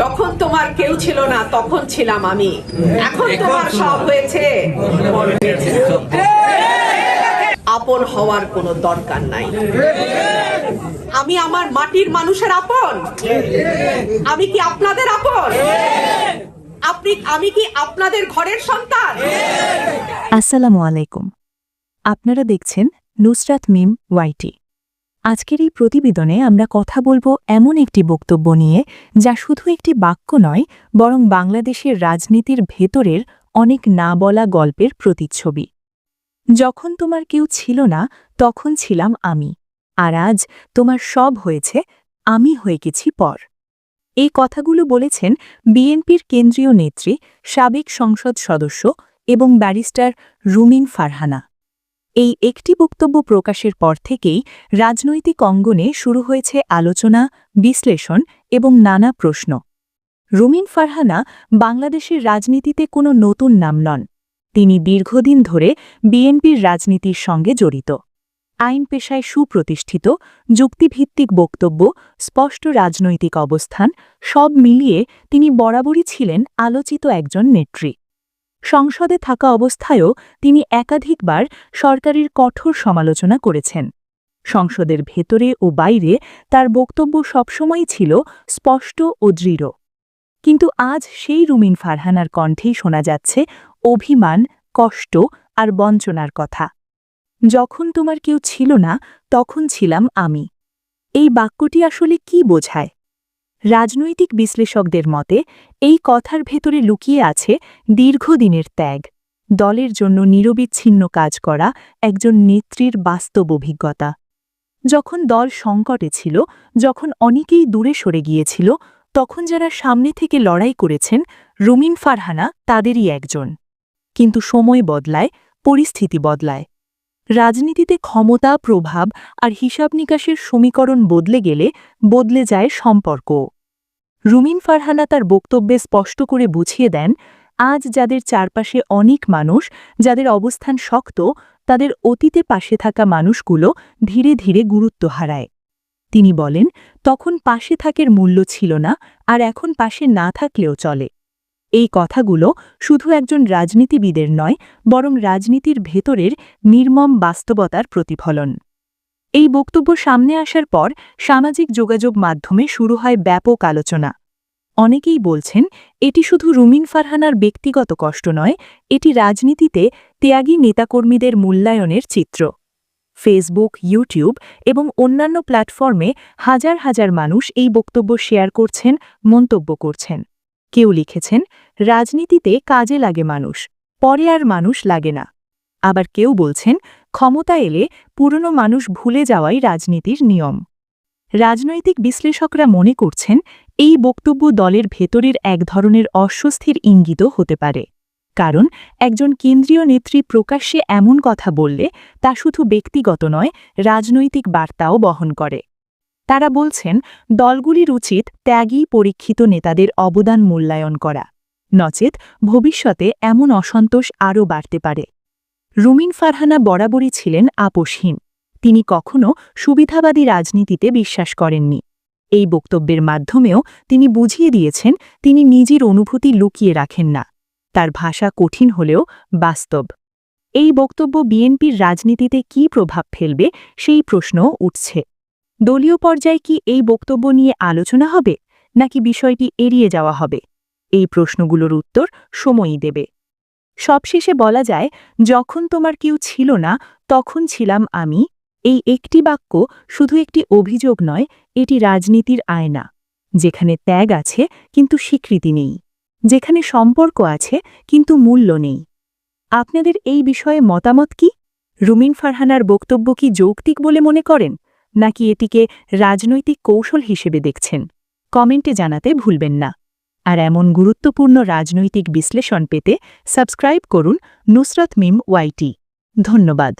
যখন তোমার কেউ ছিল না তখন ছিলাম আমি। এখন তোমার সব হয়েছে। আপন হওয়ার কোনো দরকার নাই। আমি আমার মাটির মানুষের আপন। আমি কি আপনাদের আপন? আপনি আমি কি আপনাদের ঘরের সন্তান? আসসালামু আলাইকুম। আপনারা দেখছেন নুসরাত মিম ওয়াইটি। আজকের এই প্রতিবেদনে আমরা কথা বলব এমন একটি বক্তব্য নিয়ে, যা শুধু একটি বাক্য নয়, বরং বাংলাদেশের রাজনীতির ভেতরের অনেক না বলা গল্পের প্রতিচ্ছবি। যখন তোমার কেউ ছিল না, তখন ছিলাম আমি। আর আজ তোমার সব হয়েছে, আমি হয়ে গেছি পর। এই কথাগুলো বলেছেন বিএনপির কেন্দ্রীয় নেত্রী, সাবেক সংসদ সদস্য এবং ব্যারিস্টার রুমিন ফারহানা। এই একটি বক্তব্য প্রকাশের পর থেকেই রাজনৈতিক অঙ্গনে শুরু হয়েছে আলোচনা, বিশ্লেষণ এবং নানা প্রশ্ন। রুমিন ফারহানা বাংলাদেশের রাজনীতিতে কোনো নতুন নাম নন। তিনি দীর্ঘদিন ধরে বিএনপির রাজনীতির সঙ্গে জড়িত। আইন পেশায় সুপ্রতিষ্ঠিত, যুক্তিভিত্তিক বক্তব্য, স্পষ্ট রাজনৈতিক অবস্থান সব মিলিয়ে তিনি বরাবরই ছিলেন আলোচিত একজন নেত্রী। সংসদে থাকা অবস্থায়ও তিনি একাধিকবার সরকারের কঠোর সমালোচনা করেছেন। সংসদের ভেতরে ও বাইরে তার বক্তব্য সবসময়ই ছিল স্পষ্ট ও দৃঢ়। কিন্তু আজ সেই রুমিন ফারহানার কণ্ঠেই শোনা যাচ্ছে অভিমান, কষ্ট আর বঞ্চনার কথা। যখন তোমার কেউ ছিল না, তখন ছিলাম আমি। এই বাক্যটি আসলে কি বোঝায়? রাজনৈতিক বিশ্লেষকদের মতে, এই কথার ভেতরে লুকিয়ে আছে দীর্ঘদিনের ত্যাগ। দলের জন্য নিরবিচ্ছিন্ন কাজ করা একজন নেত্রীর বাস্তব অভিজ্ঞতা। যখন দল সংকটে ছিল, যখন অনেকেই দূরে সরে গিয়েছিল, তখন যারা সামনে থেকে লড়াই করেছেন, রুমিন ফারহানা তাদেরই একজন। কিন্তু সময় বদলায়, পরিস্থিতি বদলায়। রাজনীতিতে ক্ষমতা, প্রভাব আর হিসাব নিকাশের সমীকরণ বদলে গেলে বদলে যায় সম্পর্ক। রুমিন ফারহানা তার বক্তব্যে স্পষ্ট করে বুঝিয়ে দেন, আজ যাদের চারপাশে অনেক মানুষ, যাদের অবস্থান শক্ত, তাদের অতীতে পাশে থাকা মানুষগুলো ধীরে ধীরে গুরুত্ব হারায়। তিনি বলেন, তখন পাশে থাকের মূল্য ছিল না, আর এখন পাশে না থাকলেও চলে। এই কথাগুলো শুধু একজন রাজনীতিবিদের নয়, বরং রাজনীতির ভেতরের নির্মম বাস্তবতার প্রতিফলন। এই বক্তব্য সামনে আসার পর সামাজিক যোগাযোগ মাধ্যমে শুরু হয় ব্যাপক আলোচনা। অনেকেই বলছেন, এটি শুধু রুমিন ফারহানার ব্যক্তিগত কষ্ট নয়, এটি রাজনীতিতে ত্যাগী নেতাকর্মীদের মূল্যায়নের চিত্র। ফেসবুক, ইউটিউব এবং অন্যান্য প্ল্যাটফর্মে হাজার হাজার মানুষ এই বক্তব্য শেয়ার করছেন, মন্তব্য করছেন। কেউ লিখেছেন, রাজনীতিতে কাজে লাগে মানুষ, পরে আর মানুষ লাগে না। আবার কেউ বলছেন, ক্ষমতা এলে পুরনো মানুষ ভুলে যাওয়াই রাজনীতির নিয়ম। রাজনৈতিক বিশ্লেষকরা মনে করছেন, এই বক্তব্য দলের ভেতরের এক ধরনের অস্বস্তির ইঙ্গিত হতে পারে। কারণ, একজন কেন্দ্রীয় নেত্রী প্রকাশ্যে এমন কথা বললে তা শুধু ব্যক্তিগত নয়, রাজনৈতিক বার্তাও বহন করে। তারা বলছেন, দলগুলির উচিত ত্যাগী পরীক্ষিত নেতাদের অবদান মূল্যায়ন করা। নচেত ভবিষ্যতে এমন অসন্তোষ আরও বাড়তে পারে। রুমিন ফারহানা বরাবরই ছিলেন আপোষহীন। তিনি কখনও সুবিধাবাদী রাজনীতিতে বিশ্বাস করেননি। এই বক্তব্যের মাধ্যমেও তিনি বুঝিয়ে দিয়েছেন, তিনি নিজের অনুভূতি লুকিয়ে রাখেন না। তার ভাষা কঠিন হলেও বাস্তব। এই বক্তব্য বিএনপির রাজনীতিতে কী প্রভাব ফেলবে, সেই প্রশ্নও উঠছে। দলীয় পর্যায়ে কি এই বক্তব্য নিয়ে আলোচনা হবে, নাকি বিষয়টি এড়িয়ে যাওয়া হবে? এই প্রশ্নগুলোর উত্তর সময়ই দেবে। সবশেষে বলা যায়, যখন তোমার কেউ ছিল না, তখন ছিলাম আমি। এই একটি বাক্য শুধু একটি অভিযোগ নয়, এটি রাজনীতির আয়না, যেখানে ত্যাগ আছে, কিন্তু স্বীকৃতি নেই। যেখানে সম্পর্ক আছে, কিন্তু মূল্য নেই। আপনাদের এই বিষয়ে মতামত কি? রুমিন ফারহানার বক্তব্য কি যৌক্তিক বলে মনে করেন? নাকি এটিকে রাজনৈতিক কৌশল হিসেবে দেখছেন? কমেন্টে জানাতে ভুলবেন না। আর এমন গুরুত্বপূর্ণ রাজনৈতিক বিশ্লেষণ পেতে সাবস্ক্রাইব করুন নুসরত মিম ওয়াইটি ধন্যবাদ।